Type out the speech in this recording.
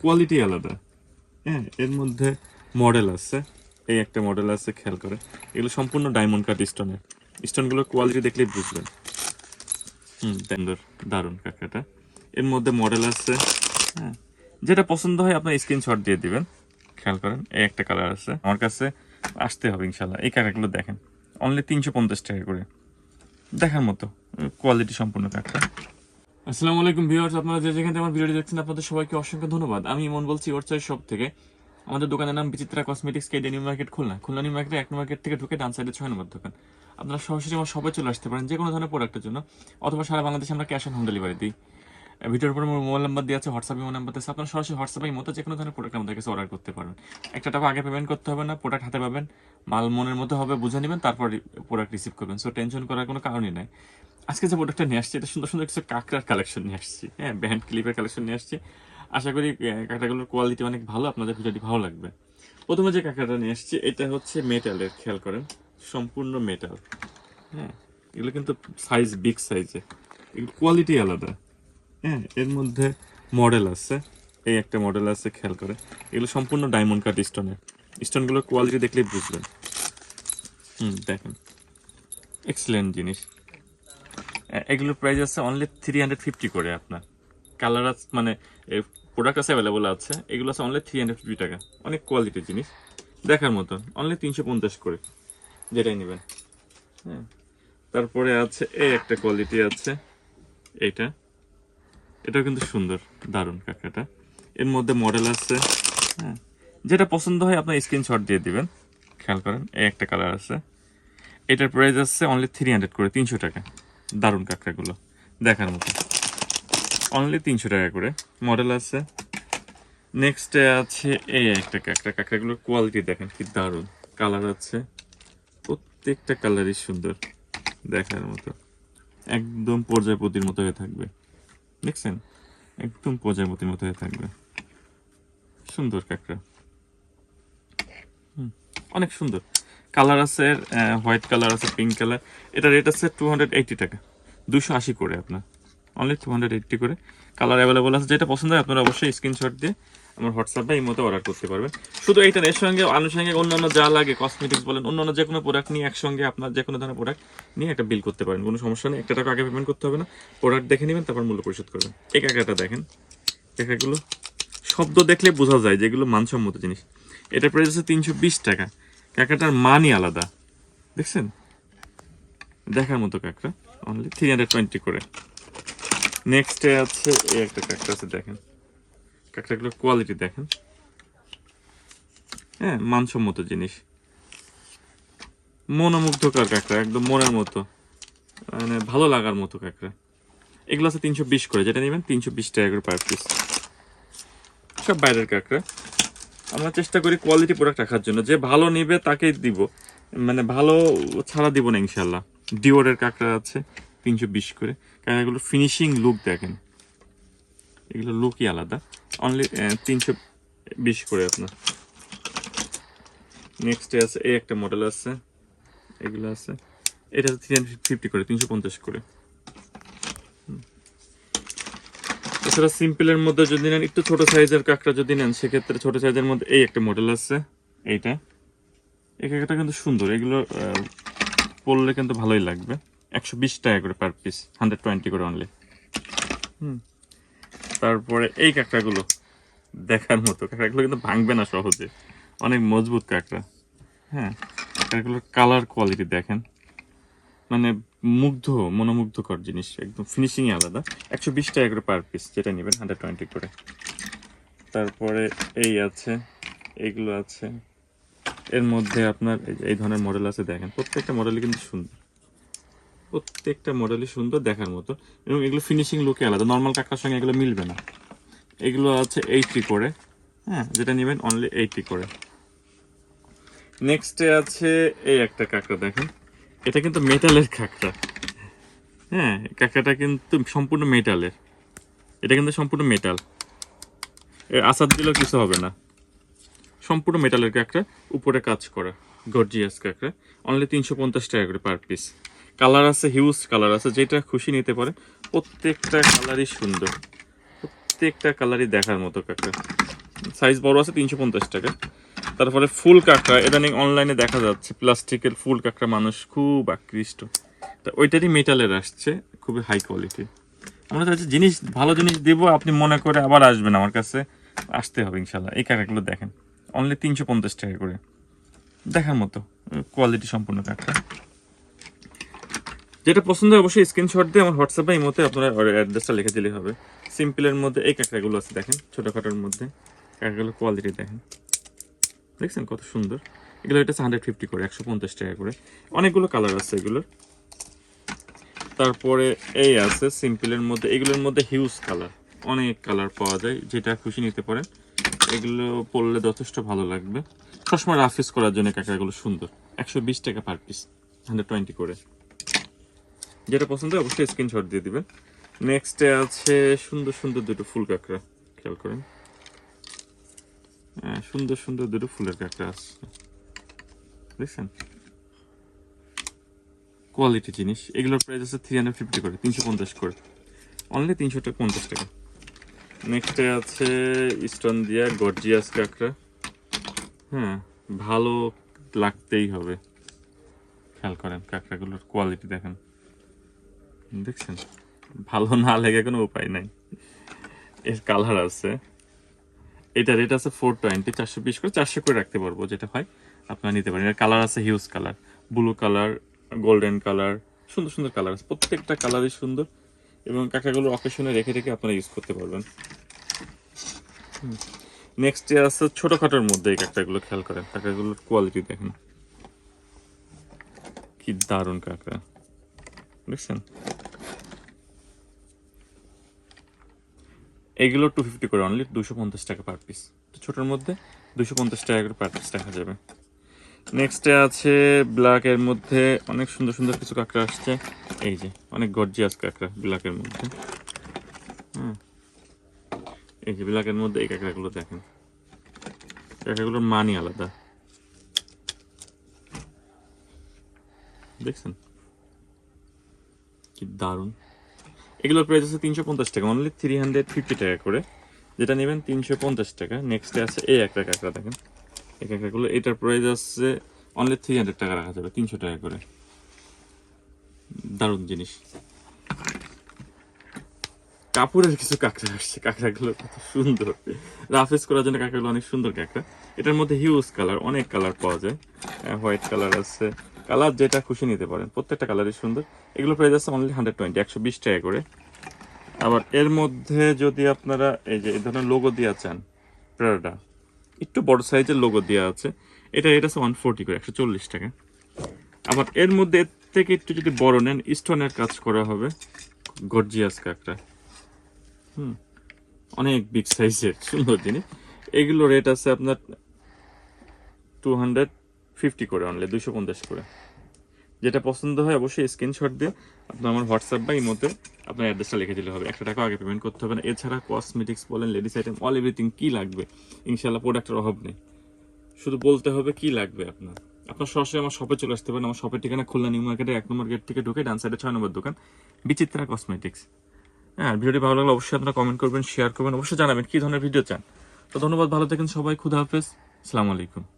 Quality আলাদা। হ্যাঁ এর মধ্যে মডেল আছে। এই একটা মডেল আছে, খেয়াল করে। এগুলো সম্পূর্ণ ডায়মন্ড কাট স্টোনের স্টোনগুলোর কোয়ালিটি দেখলেই বুঝবেন। হুম সুন্দর দারুণ কাঁকড়াটা এর মধ্যে মডেল আছে। হ্যাঁ যেটা পছন্দ হয় আপনার স্ক্রিনশট দিয়ে দিবেন। খেয়াল করেন, এই একটা কালার আছে। আমার কাছে আসতে হবে ইনশাল্লাহ এই কাঁকড়াগুলো দেখেন। অনলি তিনশো পঞ্চাশ টাকা করে। দেখার মতো কোয়ালিটি সম্পূর্ণ কাঁকড়া আসসালামু আলাইকুম ভিউয়ার্স, আপনারা যে যেখানে আমার ভিডিওটি দেখছেন, আপনাদের সবাইকে অসংখ্য ধন্যবাদ। আমি ইমন বলছি, ওর চয়েস শপ থেকে। আমাদের দোকানের নাম Bichitra cosmetics KD New Market Khulna. Khulna New মার্কেটে এক মার্কেট থেকে ঢুকে ডান সাইডে ছয় নম্বর দোকান। আপনারা সরাসরি আমার সবাই চলে আসতে পারেন যে কোনো ধরনের প্রোডাক্টের জন্য, অথবা সারা বাংলাদেশে আমরা ক্যাশ অন হোম ডেলিভারি দিই। ভিডিওর উপরে আমার মোবাইল নাম্বার দিয়ে আছে হোয়াটসঅ্যাপ মোবাইল নাম্বার আছে। আপনারা সরাসরি হোয়াটসঅ্যাপের মতো যে কোনো ধরনের প্রোডাক্ট আমাদের কাছে অর্ডার করতে পারবেন। একটা টাকা আগে পেমেন্ট করতে হবে না প্রোডাক্ট হাতে পাবেন, মাল মনের মতো হবে, বুঝে নেবেন, তারপর প্রোডাক্ট রিসিভ করবেন। সো টেনশন করার কোনো কারণই নাই। আজকে যে প্রোডাক্টটা নিয়ে আসছি, এটা সুন্দর সুন্দর কিছু কাঁকড়ার কালেকশন নিয়ে আসছি। হ্যাঁ ব্যান্ড ক্লিপের কালেকশন নিয়ে আসছি। আশা করি কাঁকড়াগুলোর কোয়ালিটি অনেক ভালো, আপনাদের ভিডিওটি ভালো লাগবে। প্রথমে যে কাঁকড়াটা নিয়ে আসছি, এটা হচ্ছে মেটালের খেয়াল করেন, সম্পূর্ণ মেটাল হ্যাঁ এগুলো কিন্তু সাইজ বিগ সাইজে কোয়ালিটি আলাদা। হ্যাঁ এর মধ্যে মডেল আছে। এই একটা মডেল আছে, খেয়াল করে। এগুলো সম্পূর্ণ ডায়মন্ড কাট স্টোনের স্টোনগুলোর কোয়ালিটি দেখলেই বুঝবেন। হুম, দেখেন। এক্সেলেন্ট জিনিস। এগুলোর প্রাইস আছে অনলি থ্রি হান্ড্রেড ফিফটি করে আপনার। কালার আছে মানে প্রোডাক্ট আছে অ্যাভেলেবল আছে। এগুলো আছে অনলি থ্রি হান্ড্রেড ফিফটি টাকা। অনেক কোয়ালিটির জিনিস। দেখার মতন। অনলি তিনশো পঞ্চাশ করে। যেটাই নেবেন। হ্যাঁ। তারপরে আছে, এই একটা কোয়ালিটি আছে। এইটা। এটাও কিন্তু সুন্দর, দারুণ কাঁকড়াটা। এর মধ্যে মডেল আছে হ্যাঁ যেটা পছন্দ হয় আপনার স্ক্রিনশট দিয়ে দিবেন, খেয়াল করেন, এই একটা কালার আছে। এটার প্রাইস আছে অনলি থ্রি হান্ড্রেড করে, তিনশো টাকা। দারুণ কাঁকড়াগুলো, দেখার মতো। অনলি তিনশো টাকা করে মডেল আছে। নেক্সটে আছে এই একটা কাঁকড়া, কাঁকড়াগুলোর কোয়ালিটি দেখেন কি দারুণ। কালার আছে, প্রত্যেকটা কালারই সুন্দর, দেখার মতো। একদম পর্যায়পতির মতো হয়ে থাকবে। দেখছেন? একদম প্রজাপতির মতো হয়ে থাকবে। সুন্দর কাঁকড়া। অনেক সুন্দর। কালার আছে হোয়াইট কালার আছে, পিঙ্ক কালার। এটা রেট আছে টু হান্ড্রেড টাকা। দুশো আশি করে আপনার। অনলি টু হান্ড্রেড এইটটি করে। কালার অ্যাভেলেবল আছে। যেটা পছন্দ হয় আপনারা অবশ্যই স্ক্রিনশট দিয়ে আমার হোয়াটসঅ্যাপে এই মতো অর্ডার করতে পারবেন শুধু এইটার এর সঙ্গে আনুষঙ্গিক অন্যান্য যা লাগে কসমেটিক্স বলেন, অন্যান্য যে কোনো প্রোডাক্ট নিয়ে একসঙ্গে আপনার যে কোনো ধরনের প্রোডাক্ট নিয়ে একটা বিল করতে পারেন, কোনো সমস্যা নেই। একটা টাকা আগে পেমেন্ট করতে হবে না। প্রোডাক্ট দেখে নেবেন, তারপর মূল্য পরিশোধ করবেন। এই কাকাটা দেখেন, কাকাগুলো শব্দ দেখলে বোঝা যায় যেগুলো মানসম্মত জিনিস। এটা প্রাইস আছে তিনশো বিশ টাকা। কাকাটার মানই আলাদা। দেখছেন? দেখার মতো কাঁকড়া অনলি থ্রি হান্ড্রেড টোয়েন্টি করে। নেক্সটে আছে, এই একটা কাঁকড়া আছে, দেখেন। কাঁকড়াগুলোর কোয়ালিটি দেখেন। হ্যাঁ মানসম্মত জিনিস। মনোমুগ্ধকর কাঁকড়া, একদম মনের মতো। মানে ভালো লাগার মতো কাঁকড়া। এগুলো আছে তিনশো বিশ করে, যেটা নেবেন তিনশো বিশ টাকা করে পার পিস সব বাইরের কাঁকড়া। আমরা চেষ্টা করি কোয়ালিটি প্রোডাক্ট রাখার জন্য। যে ভালো নিবে তাকেই দিব। মানে ভালো ছাড়া দিব না ইনশাল্লাহ ডিওরের কাঁকড়া আছে তিনশো বিশ করে। কারণ এগুলো ফিনিশিং লুক দেখেন। এগুলো লুকই আলাদা। অনলি তিনশো বিশ করে আপনার। নেক্সট আছে, এই একটা মডেল আছে। এগুলো আছে। এটা থ্রি হান্ড্রেড ফিফটি করে, তিনশো পঞ্চাশ করে। এছাড়া সিম্পলের মধ্যে যদি নেন, একটু ছোট সাইজের কাঁকড়া যদি নেন, সেক্ষেত্রে ছোট সাইজের মধ্যে এই একটা মডেল আছে, এইটা। এই কাঁকড়াটা কিন্তু সুন্দর। এগুলো পরলে কিন্তু ভালোই লাগবে। একশো বিশ টাকা করে পার পিস হান্ড্রেড টোয়েন্টি করে অনলি হুম। তারপরে এই কাঁকড়াগুলো দেখার মতো। কাঁকড়াগুলো কিন্তু ভাঙবে না সহজে। অনেক মজবুত কাঁকড়া হ্যাঁ কাঁকড়াগুলোর কালার কোয়ালিটি দেখেন। মানে মুগ্ধ, মনোমুগ্ধকর জিনিস, একদম ফিনিশিংই আলাদা। একশো বিশ টাকা করে পার পিস যেটা নেবেন হান্ড্রেড টোয়েন্টি করে। তারপরে এই আছে এইগুলো আছে। এর মধ্যে আপনার এই এই ধরনের মডেল আছে, দেখেন। প্রত্যেকটা মডেলই কিন্তু সুন্দর। প্রত্যেকটা মডেলই সুন্দর দেখার মতো। এবং এগুলো ফিনিশিং লুকে আলাদা। নর্মাল কাকার সঙ্গে এগুলো মিলবে না। এগুলো আছে এইটটি করে। হ্যাঁ যেটা নেবেন অনলি এইটটি করে। নেক্সটে আছে এই একটা কাঁকড়া দেখেন। এটা কিন্তু মেটালের কাঁকড়া। হ্যাঁ কাঁকড়াটা কিন্তু সম্পূর্ণ মেটালের এটা কিন্তু সম্পূর্ণ মেটাল এর আসার দিলেও কিছু হবে না। সম্পূর্ণ মেটালের কাঁকড়া। উপরে কাজ করা। গর্জিয়াস কাঁকড়া। অনলি তিনশো পঞ্চাশ টাকা করে পার পিস কালার আছে হিউজ কালার আছে, যেটা খুশি নিতে পারে। প্রত্যেকটা কালারই সুন্দর। প্রত্যেকটা কালারই দেখার মতো কাঁকড়া। সাইজ বড় আছে, তিনশো পঞ্চাশ টাকা। তারপরে ফুল কাঁকড়া, ইদানিং অনলাইনে দেখা যাচ্ছে প্লাস্টিকের ফুল কাঁকড়া মানুষ খুব আকৃষ্ট। তা ওইটারই মেটালের আসছে, খুবই হাই কোয়ালিটি মনে হচ্ছে জিনিস, ভালো জিনিস দেবো, আপনি মনে করে আবার আসবেন আমার কাছে। আসতে হবে ইনশাল্লাহ এই কাঁকড়াগুলো দেখেন। অনলি তিনশো পঞ্চাশ টাকা করে। দেখার মতো কোয়ালিটি সম্পূর্ণ কাঁকড়া। যেটা পছন্দ হয় অবশ্যই স্ক্রিনশট দিয়ে আমার হোয়াটসঅ্যাপে এই মধ্যে আপনার অ্যাড্রেসটা লিখে দিলেই হবে। সিম্পলের মধ্যে এই কাঁকড়াগুলো আছে দেখেন, ছোটোখাটোর মধ্যে। কাঁকড়াগুলো কোয়ালিটি দেখেন। দেখছেন কত সুন্দর? এগুলো এটা হান্ড্রেড ফিফটি করে, একশো পঞ্চাশ টাকা করে। অনেকগুলো কালার আছে এগুলোর। তারপরে এই আছে সিম্পলের মধ্যে, এগুলোর মধ্যে হিউজ কালার অনেক কালার পাওয়া যায়, যেটা খুশি নিতে পারেন। এগুলো পরলে যথেষ্ট ভালো লাগবে। সবসময় রাফিস করার জন্য কাঁকড়াগুলো সুন্দর। একশো বিশ টাকা পার পিস হান্ড্রেড টোয়েন্টি করে। যেটা পছন্দ অবশ্যই স্ক্রিনশট দিয়ে দিবেন। নেক্সটে আছে সুন্দর সুন্দর দুটো ফুল কাঁকড়া খেয়াল করেন। হ্যাঁ, সুন্দর সুন্দর দুটো ফুলের কাঁকড়া আছে। দেখছেন? কোয়ালিটি জিনিস। এগুলোর প্রাইস আছে থ্রি হান্ড্রেড ফিফটি করে তিনশো পঞ্চাশ করে। অনলি তিনশো পঞ্চাশ টাকা। পঞ্চাশ টাকা নেক্সটে আছে স্টোন দিয়া গর্জিয়াস কাঁকড়া। হ্যাঁ ভালো লাগতেই হবে। খেয়াল করেন কাঁকড়াগুলোর কোয়ালিটি দেখেন। দেখছেন? ভালো না লেগে কোনো উপায় নাই। এর কালার আছে। এটা রেট আছে ফোর টোয়েন্টি চারশো বিশ করে চারশো করে রাখতে পারব, যেটা হয় আপনারা নিতে পারেন। এর কালার আছে huge colour blue colour golden colour সুন্দর সুন্দর কালার আছে। প্রত্যেকটা কালারই সুন্দর এবং কাঁকড়াগুলো অকেশনে রেখে রেখে আপনারা ইউজ করতে পারবেন। নেক্সট ইয়ার আছে ছোটখাটোর মধ্যে এই কাঁকড়াগুলো খেয়াল করেন। কাঁকড়াগুলোর কোয়ালিটি দেখেন। কি দারুণ কাঁকড়া দেখছেন? এগুলো টু ফিফটি করে অনলি দুশো পঞ্চাশ টাকা পার পিস তো ছোটোর মধ্যে দুশো পঞ্চাশ টাকা করে পার পিস দেখা যাবে। নেক্সটে আছে ব্ল্যাকের মধ্যে অনেক সুন্দর সুন্দর কিছু কাঁকড়া আসছে। এই যে, অনেক গর্জিয়াস কাঁকড়া ব্ল্যাকের মধ্যে। হুম। এই যে ব্ল্যাকের মধ্যে এই কাঁকড়াগুলো দেখেন। কাঁকড়াগুলোর মানই আলাদা। দেখছেন? কি দারুণ। এগুলোর প্রাইস আছে তিনশো পঞ্চাশ টাকা অনলি থ্রি হান্ড্রেড ফিফটি টাকা করে। যেটা নেবেন তিনশো পঞ্চাশ টাকা। নেক্সটে আছে এই একটা কাঁকড়া, দেখেন। এই কাঁকড়াগুলো, এটার প্রাইস আছে অনলি থ্রি হান্ড্রেড টাকা রাখা যাবে, তিনশো টাকা করে। দারুণ জিনিস। কাপড়ের কিছু কাঁকড়া আসছে, কাঁকড়াগুলো কত সুন্দর। রাফেস করার জন্য কাঁকড়াগুলো অনেক সুন্দর কাঁকড়া। এটার মধ্যে হিউজ কালার অনেক কালার পাওয়া যায়। হোয়াইট কালার আছে কালার যেটা খুশি নিতে পারেন। প্রত্যেকটা কালারই সুন্দর। এগুলো প্রাইস আছে অনলি হান্ড্রেড টোয়েন্টি একশো বিশ টাকা করে। আবার এর মধ্যে যদি আপনারা এই যে এই ধরনের লোগো দেওয়া চান প্রাডা একটু বড় সাইজের লোগো দেওয়া আছে, এটা এটা আছে ওয়ান ফোরটি করে, একশো চল্লিশ টাকা। আবার এর মধ্যে এর থেকে একটু যদি বড় নেন স্টোনের কাজ করা হবে গর্জিয়াস কাকটা হুম, অনেক বিগ সাইজের সুন্দর জিনিস। এগুলো রেট আছে আপনার টু হান্ড্রেড ফিফটি করে অনলি দুশো পঞ্চাশ করে। যেটা পছন্দ হয় অবশ্যই স্ক্রিনশট দিয়ে আপনার আমার হোয়াটসঅ্যাপ বা ইমোতে আপনার অ্যাড্রেসটা লিখে দিলে হবে। একটা টাকা আগে পেমেন্ট করতে হবে না। এছাড়া কসমেটিক্স বলেন লেডিস আইটেম অল এভরিথিং কী লাগবে? ইনশাল্লাহ প্রোডাক্টের অভাব নেই। শুধু বলতে হবে কি লাগবে আপনার। আপনার সরাসরি আমার শপে চলে আসতে পারেন। আমার শপের ঠিকানা খুলনা নিউ মার্কেটের এক নম্বর গেট থেকে ঢুকে ডান সাইডে ছয় নম্বর দোকান, বিচিত্রা কসমেটিক্স হ্যাঁ ভিডিওটি ভালো লাগলে অবশ্যই আপনারা কমেন্ট করবেন শেয়ার করবেন, অবশ্যই জানাবেন কী ধরনের ভিডিও চান। তো ধন্যবাদ, ভালো থাকেন সবাই, খুদা হাফেজ। আসসালামু আলাইকুম।